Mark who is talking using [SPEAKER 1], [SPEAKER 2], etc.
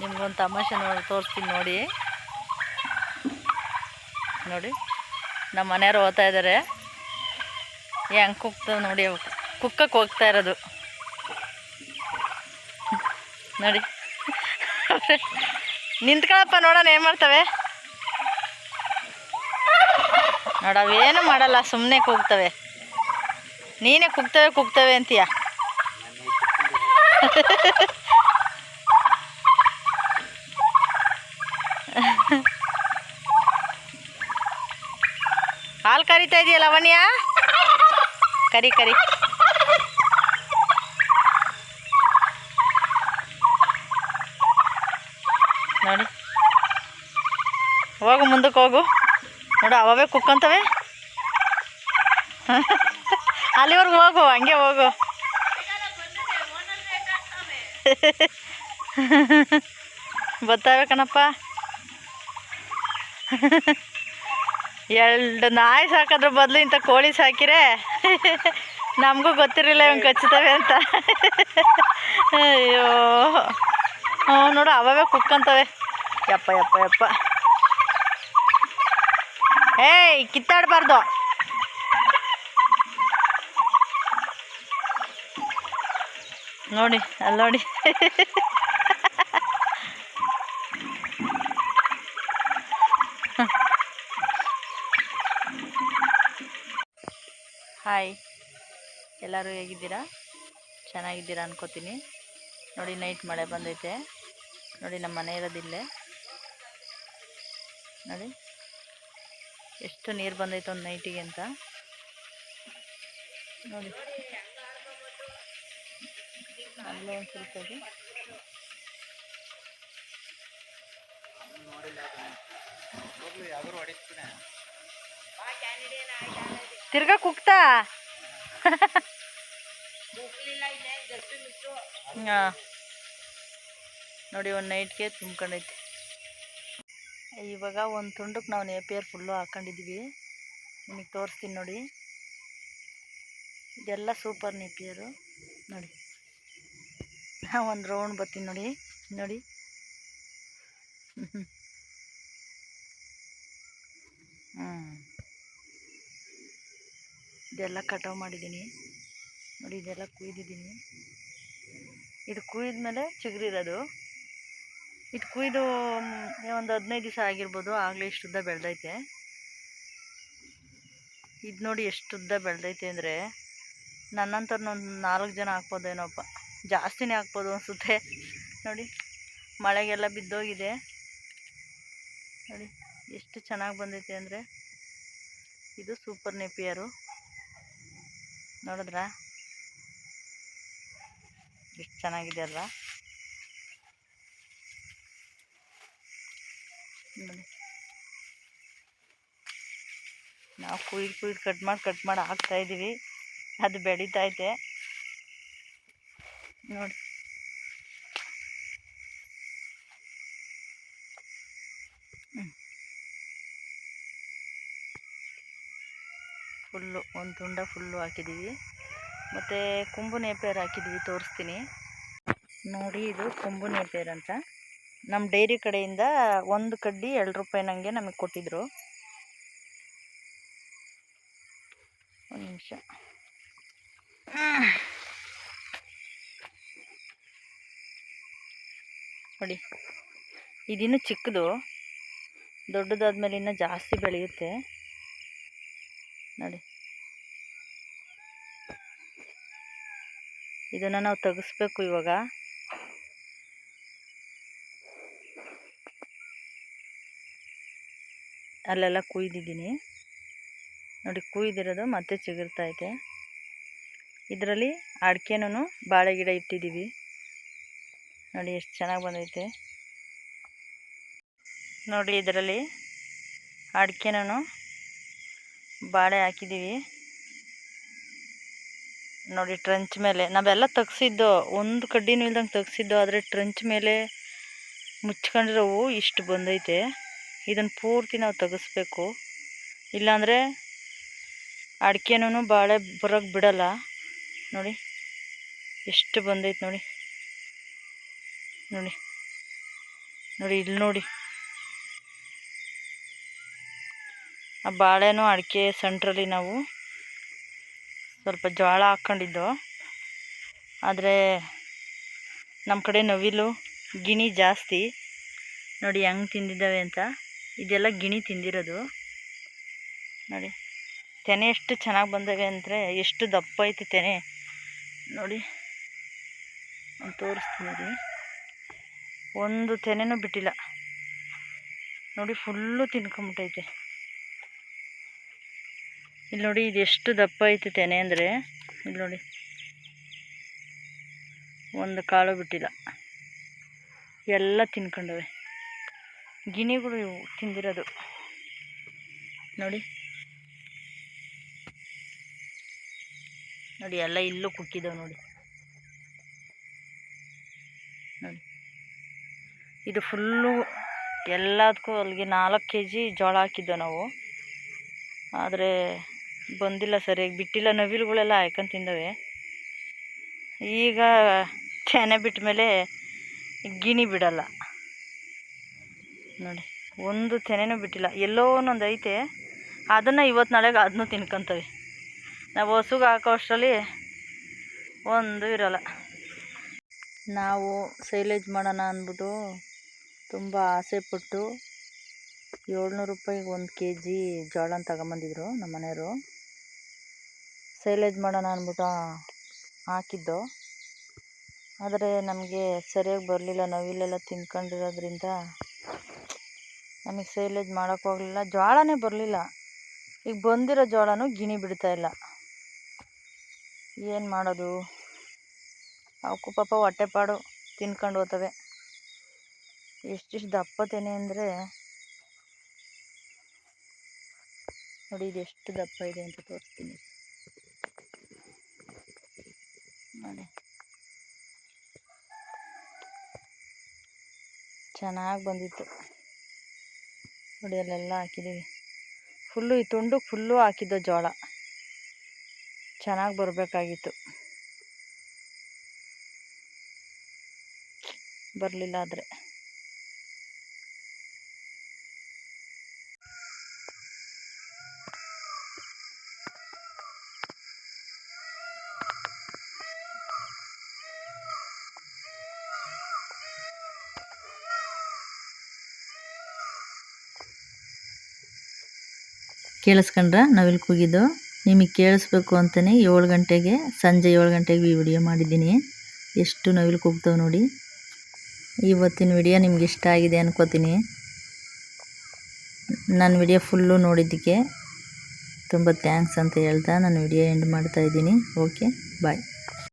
[SPEAKER 1] ನಿಮ್ಗೊಂದು ತಮಾಷೆ ನೋಡಿ, ತೋರಿಸ್ತೀನಿ ನೋಡಿ. ನೋಡಿ, ನಮ್ಮ ಮನೆಯವರು ಓದ್ತಾ ಇದ್ದಾರೆ ಹೆಂಗೆ ಕುಕ್ತ ನೋಡಿ ಅವು. ಕುಕ್ಕಕ್ಕೆ ಹೋಗ್ತಾ ಇರೋದು. ನೋಡಿ. ನಿಂತ್ಕೊಳಪ್ಪ ನೋಡೋಣ, ಏನು ಮಾಡ್ತವೆ? ನೋಡ ಅವೇನು ಮಾಡಲ್ಲ ಸುಮ್ಮನೆ ಕೂಗ್ತವೆ. ನೀನೇ ಕುಗ್ತವೆ ಕುಗ್ತವೆ ಅಂತೀಯ? ಹಾಲು ಕರಿತಾ ಇದೆಯಲ್ಲ ಲವಣ್ಯ ಕರಿ ಕರಿ. ನೋಡಿ. ಹೋಗು, ಮುಂದಕ್ಕೆ ಹೋಗು. ನೋಡು ಅವೇ ಕುಕ್ಕಂತವೆ. ಅಲ್ಲಿವರೆಗೂ ಹೋಗು, ಹಂಗೆ ಹೋಗು. ಬತ್ತಾವೆ ಕಣಪ್ಪ. ಎರಡು ನಾಯಿ ಸಾಕೋದ್ರ ಬದಲು ಇಂಥ ಕೋಳಿ ಸಾಕಿರೆ. ನಮಗೂ ಗೊತ್ತಿರಲಿಲ್ಲ ಇವಂಗೆ ಕಚ್ಚುತ್ತವೆ ಅಂತ. ಅಯ್ಯೋ. ಹ್ಞೂ, ನೋಡು ಅವೇ ಕುಕ್ಕಂತವೆ ಯಪ್ಪ ಯಪ್ಪ ಯಪ್ಪ. ಏಯ್, ಕಿತ್ತಾಡಬಾರ್ದು. ನೋಡಿ ಅಲ್ಲಿ ನೋಡಿ ಹಾಯ್ ಎಲ್ಲರೂ ಹೇಗಿದ್ದೀರಾ? ಚೆನ್ನಾಗಿದ್ದೀರಾ ಅನ್ಕೋತೀನಿ. ನೋಡಿ ನೈಟ್ ಮಳೆ ಬಂದೈತೆ. ನೋಡಿ, ನಮ್ಮ ಮನೆ ಇರೋದಿಲ್ಲೇ ನೋಡಿ, ಎಷ್ಟು ನೀರು ಬಂದೈತೆ ಒಂದು ನೈಟಿಗೆ ಅಂತ. ನೋಡಿ. ಅಲ್ಲೇ ಒಂದು ಸ್ವಲ್ಪ. ತಿರ್ಗಾ ಕುಕ್ತಾ ಹಾಂ. ನೋಡಿ, ಒಂದು ನೈಟ್ಗೆ ತುಂಬ್ಕೊಂಡೈತೆ. ಇವಾಗ ಒಂದು ತುಂಡಕ್ಕೆ ನಾವು ನೇಪಿಯರ್ ಫುಲ್ಲು ಹಾಕೊಂಡಿದ್ದೀವಿ ನಿಮಗೆ ತೋರಿಸ್ತೀನಿ ನೋಡಿ. ಇದೆಲ್ಲ ಸೂಪರ್ ನೇಪಿಯರು. ನೋಡಿ. ಒಂದು ರೌಂಡ್ ಬರ್ತೀನಿ ನೋಡಿ. ನೋಡಿ. ಹ್ಞೂ ಇದೆಲ್ಲ ಕಟಾವು ಮಾಡಿದ್ದೀನಿ. ನೋಡಿ, ಇದೆಲ್ಲ ಕುಯ್ದಿದ್ದೀನಿ. ಇದು ಕುಯ್ದ ಚಿಗುರಿರೋದು ಇದು ಕುಯ್ದು ಒಂದು ಹದಿನೈದು ದಿವಸ ಆಗಿರ್ಬೋದು, ಆಗಲೇ ಇಷ್ಟು ಉದ್ದ ಬೆಳೆದೈತೆ. ಇದು ನೋಡಿ ಎಷ್ಟು ಉದ್ದ ಬೆಳೆದೈತೆ ಅಂದರೆ ನನ್ನಂಥವ್ರನ್ನ ಒಂದು ನಾಲ್ಕು ಜನ ಹಾಕ್ಬೋದೇನೋಪ್ಪ ಜಾಸ್ತಿನೇ ಹಾಕ್ಬೋದು ಅನಿಸುತ್ತೆ. ನೋಡಿ, ಮಳೆಗೆಲ್ಲ ಬಿದ್ದೋಗಿದೆ. ನೋಡಿ, ಎಷ್ಟು ಚೆನ್ನಾಗಿ ಬಂದೈತೆ ಅಂದರೆ, ಇದು ಸೂಪರ್ ನೆಪಿಯರು. ನೋಡಿದ್ರಾ? ಎಷ್ಟು ಚೆನ್ನಾಗಿದೆ ಅಲ್ವಾ? ನಾವು ಕುಯ್ದು ಕುಯ್ದು ಕಟ್ ಮಾಡಿ ಕಟ್ ಮಾಡಿ ಹಾಕ್ತಾ ಇದ್ದೀವಿ. ಅದು ಬೆಳೀತಾ ಐತೆ ನೋಡಿ. ಫುಲ್ಲು, ಒಂದು ತುಂಡ ಫುಲ್ಲು ಹಾಕಿದ್ದೀವಿ. ಮತ್ತು ಕುಂಬು ನೇಪೇರ್ ಹಾಕಿದ್ದೀವಿ, ತೋರಿಸ್ತೀನಿ. ನೋಡಿ, ಇದು ಕುಂಬು ನೇಪೇರ್ ಅಂತ. ನಮ್ಮ ಡೈರಿ ಕಡೆಯಿಂದ ಒಂದು ಕಡ್ಡಿ ಎರಡು ರೂಪಾಯಿ ನನಗೆ ನಮಗೆ ಕೊಟ್ಟಿದ್ದರು ಒಂದು ನಿಮಿಷ. ನೋಡಿ, ಇದಿನ್ನೂ ಚಿಕ್ಕದು. ದೊಡ್ಡದಾದ್ಮೇಲೆ ಇನ್ನೂ ಜಾಸ್ತಿ ಬೆಳೆಯುತ್ತೆ. ನೋಡಿ. ಇದನ್ನು ನಾವು ತೆಗೆಸ್ಬೇಕು ಇವಾಗ. ಅಲ್ಲೆಲ್ಲ ಕುಯ್ದಿದ್ದೀನಿ. ನೋಡಿ ಕುಯ್ದಿರೋದು ಮತ್ತೆ ಚಿಗುರ್ತೈತೆ ಇದರಲ್ಲಿ ಅಡಿಕೆನೂ ಬಾಳೆ ಗಿಡ ಇಟ್ಟಿದ್ದೀವಿ. ನೋಡಿ ಎಷ್ಟು ಚೆನ್ನಾಗಿ ಬಂದೈತೆ. ನೋಡಿ ಇದರಲ್ಲಿ ಅಡಿಕೆನೂ ಬಾಳೆ ಹಾಕಿದ್ದೀವಿ. ನೋಡಿ ಟ್ರಂಚ್ ಮೇಲೆ ನಾವೆಲ್ಲ ತೆಗ್ಸಿದ್ದು ಒಂದು ಕಡ್ಡಿನೂ ಇಲ್ದಂಗೆ ತೆಗ್ಸಿದ್ದು, ಆದರೆ ಟ್ರಂಚ್ ಮೇಲೆ ಮುಚ್ಕೊಂಡಿರೋವು ಇಷ್ಟು ಬಂದೈತೆ. ಇದನ್ನು ಪೂರ್ತಿ ನಾವು ತೆಗೆಸ್ಬೇಕು. ಇಲ್ಲಾಂದರೆ ಅಡಿಕೆನೂ ಬಾಳೆ ಬರೋಕ್ಕೆ ಬಿಡಲ್ಲ. ನೋಡಿ, ಎಷ್ಟು ಬಂದೈತೆ ನೋಡಿ. ನೋಡಿ ನೋಡಿ ಇಲ್ಲಿ ನೋಡಿ. ಆ ಬಾಳೆನೂ ಅಡಿಕೆ ಸೆಂಟ್ರಲ್ಲಿ ನಾವು ಸ್ವಲ್ಪ ಜೋಳ ಹಾಕ್ಕೊಂಡಿದ್ದು. ಆದರೆ ನಮ್ಮ ಕಡೆ ನವಿಲು, ಗಿಣಿ ಜಾಸ್ತಿ. ನೋಡಿ ಹೆಂಗೆ ತಿಂದಿದ್ದಾವೆ ಅಂತ. ಇದೆಲ್ಲ ಗಿಣಿ ತಿಂದಿರೋದು. ನೋಡಿ, ತೆನೆ ಎಷ್ಟು ಚೆನ್ನಾಗಿ ಬಂದವೆ ಅಂದರೆ ಎಷ್ಟು ದಪ್ಪ ಐತೆ ತೆನೆ. ನೋಡಿ ನಾನು ತೋರಿಸ್ತೀನಿ ಒಂದು ತೆನೆನೂ ಬಿಟ್ಟಿಲ್ಲ. ನೋಡಿ, ಫುಲ್ಲು ತಿನ್ಕೊಂಬಿಟ್ಟೈತೆ. ಇಲ್ಲಿ ನೋಡಿ ಇದು ಎಷ್ಟು ದಪ್ಪ ಐತೆ ತೆನೆ ಅಂದರೆ. ಇಲ್ಲಿ ನೋಡಿ. ಒಂದು ಕಾಳು ಬಿಟ್ಟಿಲ್ಲ. ಎಲ್ಲ ತಿನ್ಕೊಂಡವೆ. ಗಿಣಿಗಳು ಇವು ತಿಂದಿರೋದು. ನೋಡಿ. ನೋಡಿ, ಎಲ್ಲ ಇಲ್ಲೂ ಕುಕ್ಕಿದವು ನೋಡಿ. ನೋಡಿ. ಇದು ಫುಲ್ಲು ಎಲ್ಲದಕ್ಕೂ ಅಲ್ಲಿಗೆ ನಾಲ್ಕು ಕೆ ಜಿ ಜೋಳ ಹಾಕಿದ್ದೆವು ನಾವು. ಆದರೆ ಬಂದಿಲ್ಲ ಸರಿಯಾಗಿ ಬಿಟ್ಟಿಲ್ಲ. ನವಿಲುಗಳೆಲ್ಲ ಹಾಯ್ಕೊಂಡು ತಿಂದವೆ. ಈಗ ತೆನೆ ಬಿಟ್ಟ ಮೇಲೆ ಗಿಣಿ ಬಿಡಲ್ಲ. ನೋಡಿ, ಒಂದು ತೆನೆನೂ ಬಿಟ್ಟಿಲ್ಲ. ಎಲ್ಲೋ ಒಂದೊಂದು ಐತೆ. ಅದನ್ನು ಇವತ್ತು ನಾಳೆಗೆ ಅದನ್ನು ತಿನ್ಕೊಂತವೆ. ನಾವು ಹಸುಗೆ ಹಾಕೋ ಅಷ್ಟರಲ್ಲಿ ಒಂದು ಇರಲ್ಲ. ನಾವು ಸೈಲೇಜ್ ಮಾಡೋಣ ಅಂದ್ಬಿಟ್ಟು ತುಂಬ ಆಸೆ ಪಟ್ಟು ಏಳ್ನೂರು ರೂಪಾಯಿಗೆ ಒಂದು ಕೆ ಜಿ ಜೋಳನ ತಗೊಂಬಂದಿದ್ರು ನಮ್ಮ ಮನೆಯವರು ಸೈಲೇಜ್ ಮಾಡೋಣ ಅಂದ್ಬಿಟ್ಟು ಹಾಕಿದ್ದು. ಆದರೆ ನಮಗೆ ಸರಿಯಾಗಿ ಬರಲಿಲ್ಲ. ನವಿಲೆಲ್ಲ ತಿನ್ಕೊಂಡಿರೋದ್ರಿಂದ ನಮಗೆ ಸೈಲೇಜ್ ಹೋಗಲಿಲ್ಲ. ಜೋಳನೇ ಬರಲಿಲ್ಲ. ಈಗ ಬಂದಿರೋ ಜೋಳನೂ ಗಿಣಿ ಬಿಡ್ತಾ ಇಲ್ಲ. ಏನು ಮಾಡೋದು? ಅವಕ್ಕೂ ಪಾಪ ಹೊಟ್ಟೆಪಾಡು ತಿನ್ಕೊಂಡು ಹೋಗ್ತವೆ ಎಷ್ಟಿಷ್ಟು ದಪ್ಪ ತೆನೆ ಅಂದರೆ ನೋಡಿ ಇದು ಎಷ್ಟು ದಪ್ಪ ಇದೆ ಅಂತ ತೋರಿಸ್ತೀನಿ. ನೋಡಿ. ಚೆನ್ನಾಗಿ ಬಂದಿತ್ತು. ನೋಡಿ, ಅಲ್ಲೆಲ್ಲ ಹಾಕಿದ್ದೀವಿ ಫುಲ್ಲು ಈ ತುಂಡು ಫುಲ್ಲು ಹಾಕಿದ್ದು ಜೋಳ. ಚೆನ್ನಾಗಿ ಬರಬೇಕಾಗಿತ್ತು. ಬರಲಿಲ್ಲ ಆದರೆ. ಕೇಳಿಸ್ಕೊಂಡ್ರ? ನವಿಲು ಕೂಗಿದ್ದು. ನಿಮಗೆ ಕೇಳಿಸ್ಬೇಕು ಅಂತಲೇ ಏಳು ಗಂಟೆಗೆ, ಸಂಜೆ ಏಳು ಗಂಟೆಗೆ ಈ ವಿಡಿಯೋ ಮಾಡಿದ್ದೀನಿ. ಎಷ್ಟು ನವಿಲು ಕೂಗ್ತವೆ ನೋಡಿ. ಇವತ್ತಿನ ವಿಡಿಯೋ ನಿಮ್ಗೆ ಇಷ್ಟ ಆಗಿದೆ ಅನ್ಕೋತೀನಿ. ನನ್ನ ವಿಡಿಯೋ ಫುಲ್ಲು ನೋಡಿದ್ದಕ್ಕೆ ತುಂಬ ಥ್ಯಾಂಕ್ಸ್ ಅಂತ ಹೇಳ್ತಾ ನಾನು ವಿಡಿಯೋ ಎಂಡ್ ಮಾಡ್ತಾಯಿದ್ದೀನಿ ಓಕೆ, ಬಾಯ್.